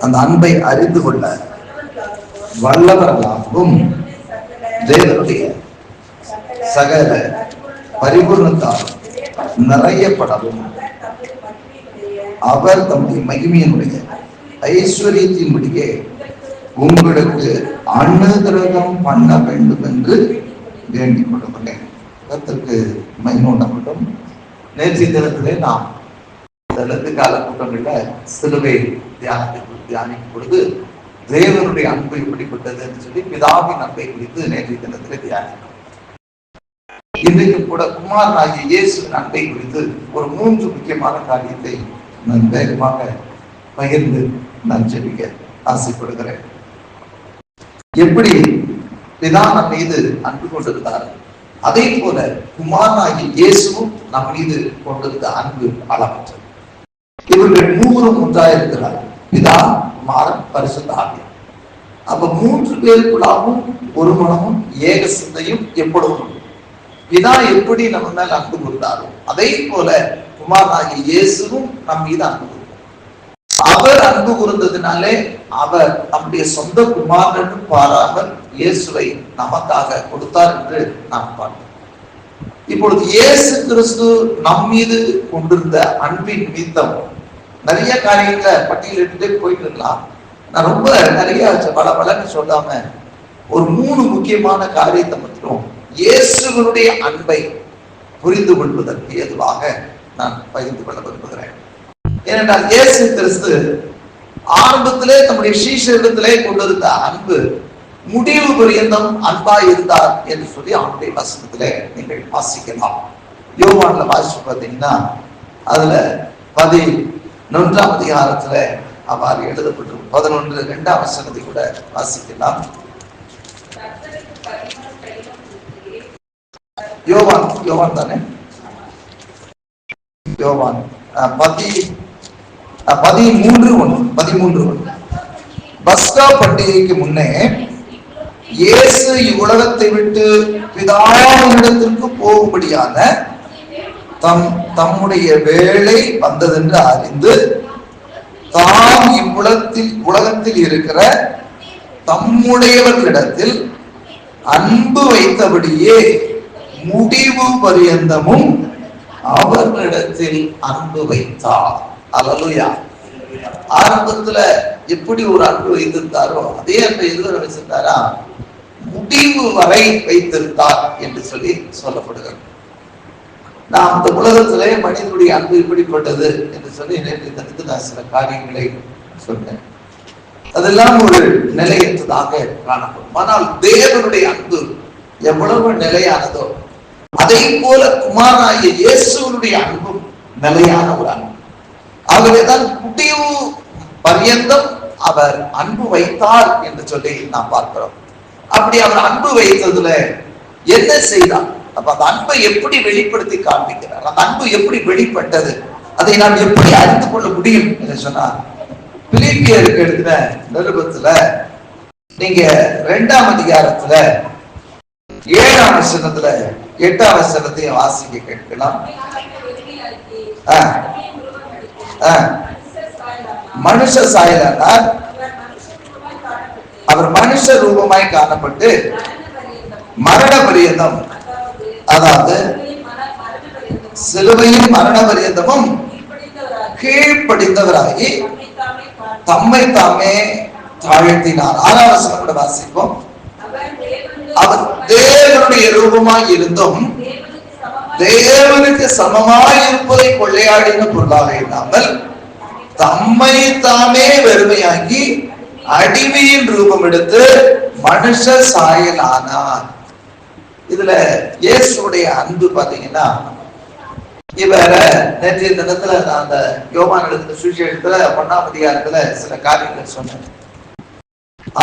அந்த அன்பை அறிந்து கொள்ள வல்லவர்களாகவும் தேவனுடைய சகல பரிபூர்ணத்தால் நிறையப்படவும் அவர் தம்முடைய மகிமையினுடைய ஐஸ்வர்யத்தின்படியே உங்களுக்கு அனுகிரகம் பண்ண வேண்டும் என்று வேண்டிக் கொள்கிறேன். கர்த்தருக்கு மகிமுண்டப்படும் நேற்றைய தினத்திலே நாம் தெலுங்கு கால கூட்டங்கள்ல சிலுவை தியாகத்தை தியானிக்கும் பொழுது தேவனுடைய அன்பு எப்படிப்பட்டது என்று சொல்லி பிதாவின் அன்பை குறித்து நேற்றைய தினத்திலே தியானிக்கும் இன்றைக்கு கூட குமார் ஆகிய இயேசுவின் அன்பை குறித்து ஒரு மூன்று முக்கியமான காரியத்தை நான் வேகமாக பகிர்ந்து நான் ஜெபிக்க ஆசைப்படுகிறேன். எப்படி பிதா நம் மீது அன்பு கொண்டிருந்தார் அதே போல குமாரனாகிய இயேசுவும் நம் மீது கொண்டிருந்த அன்பு அளவற்றது இவர்கள் மூவரும் ஒன்றாயிருக்கிறார்கள். பிதா குமாரன் பரிசுத்த ஆவியா அப்ப மூன்று பேருக்குள்ளாகவும் ஒரு மனமும் ஏக சிந்தையும் எப்பொழுதும் பிதா எப்படி நம்ம மேல அன்பு கூர்ந்தாரோ அதே போல குமாரனாகிய இயேசுவும் நம் மீது அன்பு அவர் அன்பு கூர்ந்ததுனாலே அவர் நம்முடைய சொந்த குமாரன் பாராமல் இயேசுவை நமக்காக கொடுத்தார் என்று நாம் பார்த்தோம் இப்பொழுது இயேசு கிறிஸ்து நம் மீது கொண்டிருந்த அன்பின் நிமித்தம் நிறைய காரியங்களை பட்டியலிட்டு போயிட்டு இருக்கலாம். நான் ரொம்ப நிறைய பல பலன்னு சொல்லாம ஒரு மூணு முக்கியமான காரியத்தை மட்டும் இயேசுவனுடைய அன்பை புரிந்து கொள்வதற்கு ஏதுவாக நான் பகிர்ந்து கொள்ள விரும்புகிறேன். ஏனென்றால் இயேசு கிறிஸ்து ஆரம்பத்திலே தம்முடைய சீஷரிடத்திலே கொண்டிருந்த அன்பு முடிவு பரியந்தம் அன்பா இருந்தார் என்று சொல்லி அவனுடைய வசனத்திலே நீங்கள் வாசிக்கலாம். யோவான்ல வாசிச்சு பார்த்தீங்கன்னா அதுல பதினொன்றாம் அதிகாரத்துல அவ்வாறு எழுதப்பட்டிருக்கும். பதினொன்று இரண்டாம் வசனத்தை கூட வாசிக்கலாம். யோவான் யோவான் தானே? யோவான். பதி அஹ், பதிமூன்று ஒன்று பதிமூன்று ஒன்று. பஸ்கா பண்டிகைக்கு முன்னே இயேசு இவ்வுலகத்தை விட்டு பிதாவினிடத்திற்கு போகும்படியான தம் தம்முடைய வேலை வந்ததென்று அறிந்து தாம் இவ்வுலகத்தில் உலகத்தில் இருக்கிற தம்முடையவர்களிடத்தில் அன்பு வைத்தபடியே முடிவு பரியந்தமும் அவர்களிடத்தில் அன்பு வைத்தார். அலலுயா ஆரம்பத்துல எப்படி ஒரு அன்பு வைத்திருந்தாரோ அதே அன்பை எதுவரை வச்சிருந்தாரா? முடிவு வரை வைத்திருந்தார் என்று சொல்லி சொல்லப்படுகிறது. நாம் இந்த உலகத்திலே மனிதனுடைய அன்பு இப்படிப்பட்டது என்று சொல்லி நேற்று தடுத்து நான் சில காரியங்களை சொன்னேன் அதெல்லாம் ஒரு நிலையற்றதாக காணப்படும். ஆனால் தேவனுடைய அன்பு எவ்வளவு நிலையானதோ அதை போல குமாராகிய இயேசுவனுடைய அன்பும் நிலையான ஒரு அன்பு. ஆகவேதான் முடிவு பர்யந்தம் அவர் அன்பு வைத்தார் என்று சொல்லி நாம் பார்க்கிறோம். அப்படி அவர் அன்பு வைத்ததுல என்ன செய்தார்? அப்ப அந்த அன்பை எப்படி வெளிப்படுத்தி காண்பிக்கிறார்? அந்த அன்பு எப்படி வெளிப்பட்டது? அதை நாம் எப்படி அறிந்து கொள்ள முடியும் என்று சொன்னார் பிலிப்பியருக்கு எழுதின நிருபத்துல நீங்க ரெண்டாம் அதிகாரத்துல ஏழாம் வசனத்துல எட்டாம் வசனத்தையும் வாசிக்க கேட்கலாம். மனுஷ சாயலானார். அவர் மனுஷ ரூபமாய் காணப்பட்டு மரண பரியந்தம். அதாவது சிலுவையின் மரண பரியந்தமும் கீழ்ப்படிந்தவராகி தம்மை தாமே தாழ்த்தினார். ஆறாவது வசனம் கூட வாசிப்போம். அவர் தேவனுடைய ரூபமாய் இருந்தும் தேவனுக்கு சமமாய் இருப்பதை கொள்ளையாடின பொருளாக இல்லாமல் தம்மை தாமே வெறுமையாகி அடிமையின் ரூபம் எடுத்து மனுஷ சாயலானார். இதுல இயேசுடைய அன்பு பாத்தீங்கன்னா இவர நேற்றைய தினத்துல நான் அந்த யோவான் எழுதின சுவிசேஷத்துல ஒன்னாம் அதிகாரத்துல சில காரியங்கள் சொன்னேன்.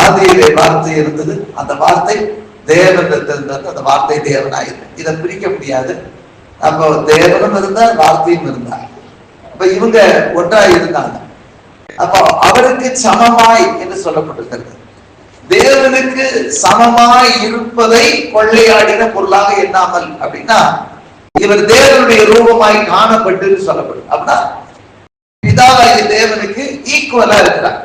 ஆதியிலே வார்த்தை இருந்தது. அந்த வார்த்தை தேவனிடத்திலிருந்து அந்த வார்த்தை தேவனாயிரு. இதை பிரிக்க முடியாது. அப்போ தேவனும் இருந்தார் வார்த்தையும் இருந்தார். அப்ப இவங்க ஒன்றா இருந்தாங்க அப்போ அவருக்கு சமமாய் என்று சொல்லப்பட்டிருக்கிறது. தேவனுக்கு சமமாய் இருப்பதை கொள்ளையாடின பொருளாக எண்ணாமல் அப்படின்னா இவர் தேவனுடைய ரூபமாய் காணப்பட்டு சொல்லப்படும். அப்படின்னா பிதாவாகிய தேவனுக்கு ஈக்குவலா இருக்கிறார்.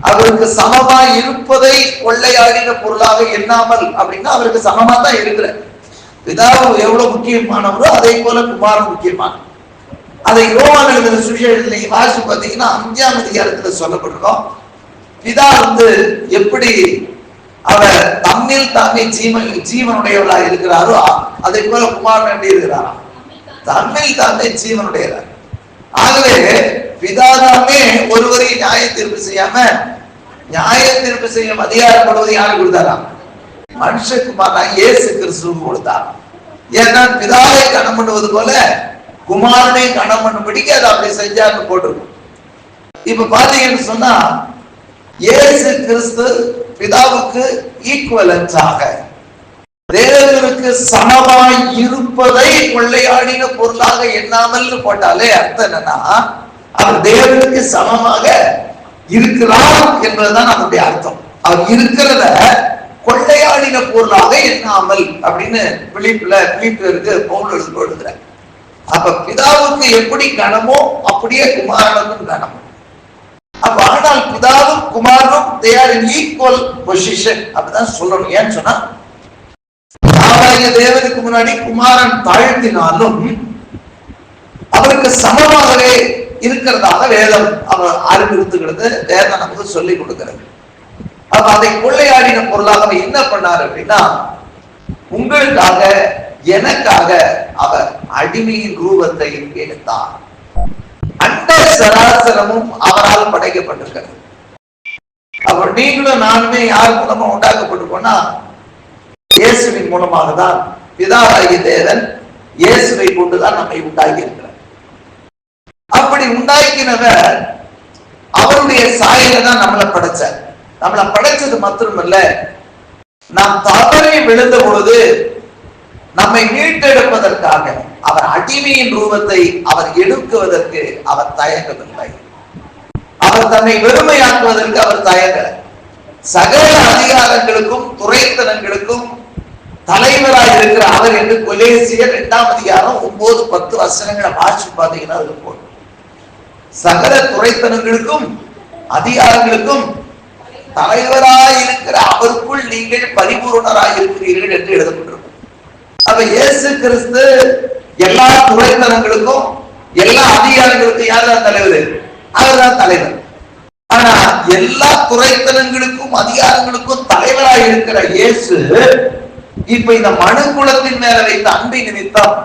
அவருக்கு சமமாய் இருப்பதை கொள்ளையாடின பொருளாக எண்ணாமல் அப்படின்னா அவருக்கு சமமா தான் இருக்கிற பிதாவு எவ்வளவு முக்கியமானவரோ அதே போல குமாரம் முக்கியமான அதை யோவான் எழுதின சுவிசேஷத்துல நீங்க வாசி பார்த்தீங்கன்னா அஞ்சாம் அதிகாரத்துல சொல்லப்பட்டிருக்கோம். பிதா வந்து எப்படி அவர் தம்மில் தாமே ஜீவன் ஜீவனுடையவரா இருக்கிறாரோ அதே போல குமாரன் எப்படி இருக்கிறாரா தம்மில் தாமே ஜீவனுடையவர். ஆகவே பிதாதாமே ஒருவரை நியாய தீர்ப்பு செய்யாம நியாய தீர்ப்பு செய்யும் அதிகாரப்படுவது யாரு கொடுத்தாரா? மனுஷகுமாரா இயேசு கிறிஸ்துவுக்கு கொடுத்தார். ஏன்னா பிதாவை கணம் பண்ணுவது போல குமாரனை கணம் பண்ணும்படிக்கு அதை அப்படி செஞ்சாருன்னு போட்டிருக்கும். இப்ப பாத்தீங்கன்னு சொன்னா இயேசு கிறிஸ்து பிதாவுக்கு ஈக்குவலன்ஸாக தேவனுக்கு சமமாய் இருப்பதை கொள்ளையாடின பொருளாக எண்ணாமல் போட்டாலே அர்த்தம் என்னன்னா அவர் தேவனுக்கு சமமாக இருக்கிறார் என்பதுதான் நம்முடைய அர்த்தம். அவர் இருக்கிறத கொள்ளையாடின பொருளாக எண்ணாமல் அப்படின்னு பிலிப்புல பிலிப்பிற்கு பவுல் எழுந்து கொடுக்குறார். அப்ப பிதாவுக்கு எப்படி கனமோ அப்படியே குமாரனுக்கும் கனமோ. அப்ப ஆனால் பிதா குமாரும் they are in equal position அப்படிதான் சொல்லணும். ஏன்னு சொன்னா பிதாவாகிய தேவனுக்கு முன்னாடி குமாரன் தாழ்த்தினாலும் அவருக்கு சமமாகவே இருக்கிறதாக வேதம் அவர் அறிவுறுத்துகிறது. வேதம் நமக்கு சொல்லிக் கொடுக்கிறது. அப்ப அதை கொள்ளையாடின பொருளாக அவர் என்ன பண்ணார் அப்படின்னா உங்களுக்காக எனக்காக அவர் அடிமையின் ரூபத்தை எடுத்தார். அண்ட சராசரமும் அவரால் படைக்கப்பட்டிருக்கிறது. அவர் நீங்களும் நானுமே யார் மூலமா உண்டாக்கப்பட்டிருக்கோம்னா இயேசுவின் மூலமாக தான் பிதாவாகிய தேவன் இயேசுவை கொண்டுதான் நம்மை உண்டாக்கி இருக்கிறார் அப்படி உண்டாக்கினவர் அவருடைய சாயல தான் நம்மளை படைச்சார். நம்மளை படைச்சது மாத்திரமல்ல நாம் தவறி விழுந்த பொழுது நம்மை மீட்டெடுப்பதற்காக அவர் அடிமையின் ரூபத்தை அவர் எடுக்குவதற்கு அவர் தயங்கவில்லை. அவர் தன்னை வெறுமையாக்குவதற்கு அவர் தயங்கல சகல அதிகாரங்களுக்கும் துறைத்தனங்களுக்கும் தலைவராய் இருக்கிற அவர் என்று கொலேசியர் இரண்டாம் அதிகாரம் ஒன்பது பத்து வசனங்களை வாசி பார்த்தீங்கன்னா அது போடும். சகல துறைத்தனங்களுக்கும் அதிகாரங்களுக்கும் தலைவராய் இருக்கிற அவருக்குள் நீங்கள் பரிபூர்ணராய் இருக்கிறீர்கள் என்று எழுதப்பட்டிருக்கும். அப்ப இயேசு கிறிஸ்து எல்லா துறைத்தனங்களுக்கும் எல்லா அதிகாரங்களுக்கும் யார் தான் தலைவர்? அவர்தான் தலைவர். ஆனா எல்லா துறைத்தனங்களுக்கும் அதிகாரங்களுக்கும் தலைவராய் இருக்கிற இயேசு இப்ப இந்த மனு குலத்தின் மேல வைத்த அன்பை நிமித்தம்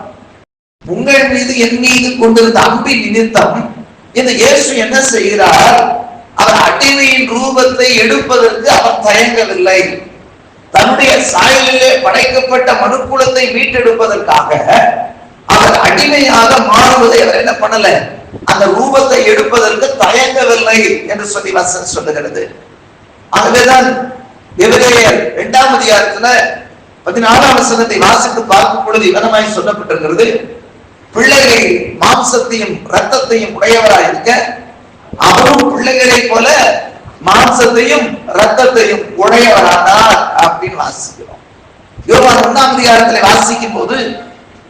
உங்கள் மீது என் மீது கொண்டிருந்த அன்பின் நிமித்தம் இந்த இயேசு என்ன செய்கிறார்? அவர் அடிமையின் ரூபத்தை எடுப்பதற்கு அவர் தயங்கவில்லை. தன்னுடைய சாயலிலே படைக்கப்பட்ட மனுக்குலத்தை மீட்டெடுப்பதற்காக அவர் அடிமையாக மாறுவதை அவர் என்ன பண்ணல? அந்த ரூபத்தை எடுப்பதற்கு தயங்கவில்லை என்று சொல்லி வசன் சொல்லுகிறது. ஆகவேதான் எவரேயர் இரண்டாம் அதிகாரத்துல பதினாலாம் வசனத்தை வாசித்து பார்க்கும் பொழுது இவனமாய் சொல்லப்பட்டிருக்கிறது. பிள்ளைகளை மாம்சத்தையும் ரத்தத்தையும் உடையவராய் இருக்க அவரும் பிள்ளைகளை போல மாம்சத்தையும் ரத்தத்தையும் உடையவரானார் அப்படின்னு வாசிக்கிறோம். யோகா ஒன்னாம் அதிகாரத்தில் வாசிக்கும் போது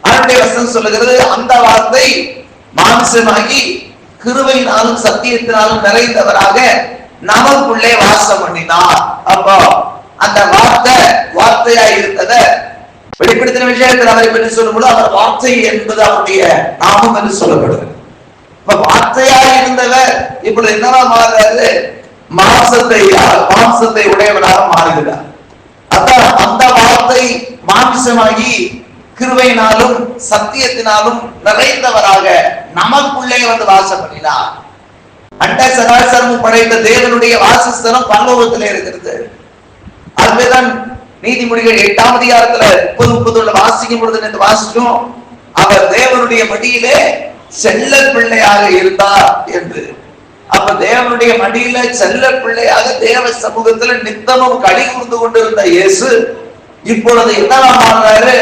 அவருடைய வசனம் சொல்லுகிறது அந்த வார்த்தை மாம்சமாகி கிருவையினாலும் சத்தியத்தினாலும் நிறைந்தவராக நமக்குள்ளே வாசம் பண்ணினார். அப்போ அந்த வார்த்தை வார்த்தையா இருந்தத வெளிப்படுத்தின விஷயத்தில் அவரை பற்றி சொல்லும்போது அவர் வார்த்தை என்பது அவருடைய நாமம் என்று சொல்லப்படுது. இப்ப வார்த்தையா இருந்தவர் இப்படி என்னவா மாறுறாரு? மாம்சத்தை மாம்சத்தை உடையவராக மாறுகிறார். அதான் அந்த வார்த்தை மாம்சமாகி கிருவையினாலும் சத்தியத்தினாலும் நிறைந்தவராக நமக்குள்ளே வந்து வாசம் பண்ணினார் அண்ட சராசரமும் படைத்த தேவனுடைய வாசஸ்தலம் பல்லோகத்தில் இருக்கிறது. அதுதான் நீதிமொழிகள் எட்டாம் அதிகாரத்துல முப்பது முப்பது வாசிக்கும் பொழுது என்று வாசிக்கும். அவர் தேவனுடைய மடியிலே செல்ல பிள்ளையாக இருந்தார் என்று. அப்ப தேவனுடைய மடியில செல்ல பிள்ளையாக தேவ சமூகத்துல நித்தமும் களி கூர்ந்து கொண்டிருந்த இயேசு இப்பொழுது என்னவா மாறுறாரு?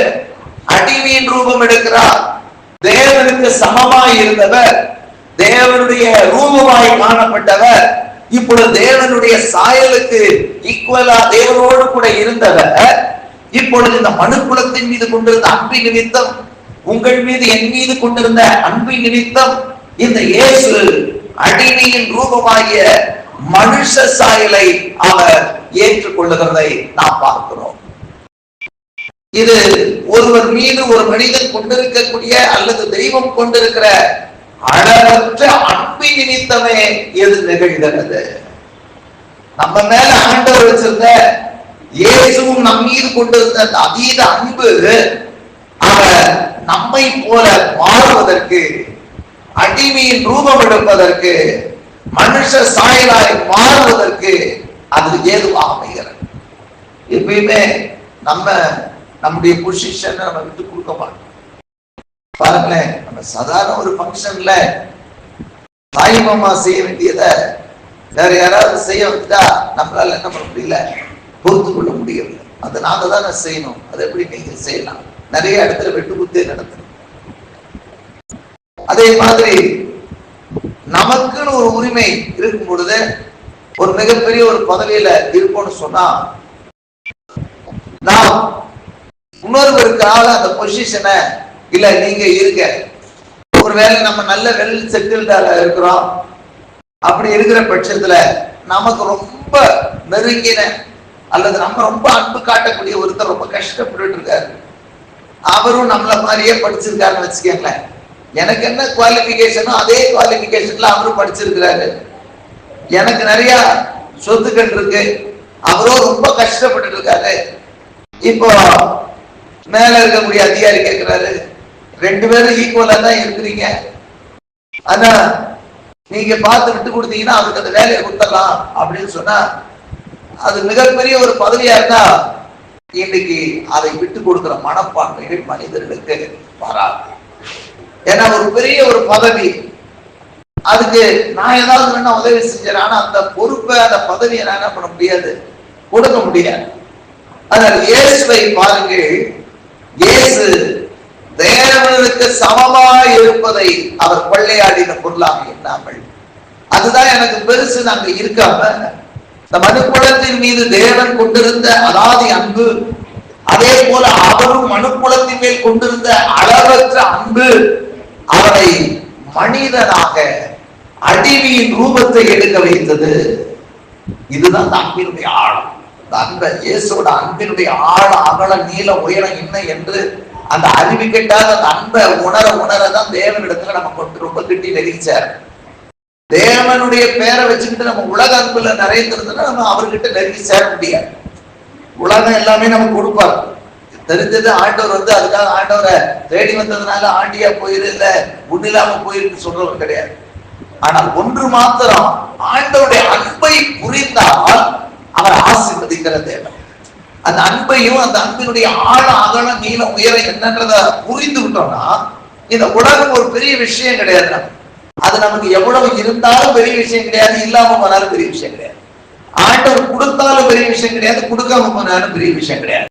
அடிமையின் ரூபம் எடுக்கிறார். தேவனுக்கு சமமாய் இருந்தவர் தேவனுடைய ரூபமாய் காணப்பட்டவர் இப்பொழுது தேவனுடைய சாயலுக்கு ஈக்குவலா தேவனோடு கூட இருந்தவர். இப்பொழுது இந்த மனு குலத்தின் மீது கொண்டிருந்த அன்பின் நிமித்தம் உங்கள் மீது என் மீது கொண்டிருந்த அன்பின் நிமித்தம் இந்த இயேசு அடிமையின் ரூபமாகிய மனுஷ சாயலை அவர் ஏற்றுக்கொள்ளுகிறதை நாம் பார்க்கிறோம். இது ஒருவர் மீது ஒரு மனிதன் கொண்டிருக்கக்கூடிய அல்லது தெய்வம் கொண்டிருக்கிற அளவற்ற அன்பு நிமித்தமே எது நிகழ்கிறது நம்ம மேல ஆண்டவர் வச்சிருந்த இயேசுவும் நம் மீது கொண்டிருந்த அந்த அதீத அன்பு அவர் நம்மை போல மாறுவதற்கு அடிமையின் ரூபம் எடுப்பதற்கு மனுஷ சாயலாய் மாறுவதற்கு அது ஏதுவாக அமைகிறது. எப்பயுமே நம்ம நம்முடைய பொசிஷன் நம்ம விட்டு கொடுக்க மாட்டோம். பாருங்களேன் நம்ம சாதாரண ஒரு ஃபங்க்ஷன்ல தாய் மாமா செய்ய வேண்டியதை வேற யாராவது செய்ய வந்துட்டா நம்மளால என்ன பண்ண முடியல? பொறுத்து கொள்ள முடியவில்லை. அதை நாங்க தானே செய்யணும். அது எப்படி நீங்க செய்யலாம்? நிறைய இடத்துல வெட்டு குத்து நடத்துறோம் அதே மாதிரி நமக்குன்னு ஒரு உரிமை இருக்கும் பொழுது ஒரு மிகப்பெரிய ஒரு பதவியில இருப்போம்னு சொன்னா நாம் இன்னொருவருக்காக அந்த பொசிஷனை இல்ல நீங்க இருக்க ஒருவேளை நம்ம நல்ல வெல் செட்டில்டால இருக்கிறோம். அப்படி இருக்கிற பட்சத்துல நமக்கு ரொம்ப நெருங்கின அல்லது நம்ம ரொம்ப அன்பு காட்டக்கூடிய ஒருத்தர் ரொம்ப கஷ்டப்பட்டு இருக்காரு. அவரும் நம்மள மாதிரியே படிச்சிருக்காருன்னு வச்சுக்கோங்களேன். எனக்கு என்ன குவாலிபிகேஷனோ அதே குவாலிபிகேஷன்ல அவரும் படிச்சிருக்கிறாரு. எனக்கு நிறைய சொத்துக்கள் இருக்கு. அவரும் ரொம்ப கஷ்டப்பட்டு இருக்காரு. இப்போ மேல இருக்கக்கூடிய அதிகாரி கேட்கிறாரு ரெண்டு பேரும் ஈக்குவலா தான் இருக்கிறீங்க. ஆனா நீங்க பார்த்து விட்டு கொடுத்தீங்கன்னா அதுக்கு அந்த வேலையை கொடுத்தலாம் அப்படின்னு சொன்னா அது மிகப்பெரிய ஒரு பதவியா இருந்தா இன்னைக்கு அதை விட்டு கொடுக்கிற மனப்பான்மைகள் மனிதர்களுக்கு வராது. ஏன்னா ஒரு பெரிய ஒரு பதவி அதுக்கு நான் ஏதாவது வேணா உதவி செஞ்சேன் ஆனா அந்த பொறுப்பை அந்த பதவியை நான் என்ன பண்ண முடியாது? கொடுக்க முடியாது. அதனால் இயேசுவை பாருங்கள் இயேசு தேவனுக்கு சமமாய் இருப்பதை அவர் கொள்ளையாடின பொருளாக இல்லாமல் அதுதான் எனக்கு பெருசு நாங்க இருக்காம இந்த மனுக்குலத்தின் மீது தேவன் கொண்டிருந்த அதாவது அன்பு அதே போல அவரும் மனுக்குலத்தின் மேல் கொண்டிருந்த அளவற்ற அன்பு அவரை மனிதனாக அடிவியின் ரூபத்தை எடுக்க வைத்தது. இதுதான் அந்த அன்பினுடைய ஆழம். அந்த இயேசுவோட அன்பினுடைய ஆழ அகல நீள உயரம் என்ன என்று அந்த அறிவு கெட்டாத அந்த அன்பை உணர உணரதான் தேவனிடத்துல நம்ம கொண்டு ரொம்ப கிட்டி நெருங்கிச்சார். தேவனுடைய பேரை வச்சுக்கிட்டு நம்ம உலக அன்புல நிறைந்திருந்தோம்னா நம்ம அவர்கிட்ட நெருங்கி சேர முடியாது உலகம் எல்லாமே நமக்கு கொடுப்பார். தெரிஞ்சது ஆண்டவர் வந்து அதுக்காக ஆண்டவரை தேடி வந்ததுனால ஆண்டியா போயிரு இல்ல முன்னில்லாம போயிருக்கு சொல்றவர் கிடையாது. ஆனால் ஒன்று மாத்திரம் ஆண்டவருடைய அன்பை புரிந்தால் அவர் ஆசிர்வதிக்கிற தேவன். அந்த அன்பையும் அந்த அன்பினுடைய ஆழ அகல நீளம் உயரம் என்னன்றத புரிந்து விட்டோம்னா இந்த உலகம் ஒரு பெரிய விஷயம் கிடையாது நமக்கு. அது நமக்கு எவ்வளவு இருந்தாலும் பெரிய விஷயம் கிடையாது இல்லாம போனாலும் பெரிய விஷயம் கிடையாது. ஆண்டவர் கொடுத்தாலும் பெரிய விஷயம் கிடையாது கொடுக்காம போனாலும் பெரிய விஷயம் கிடையாது.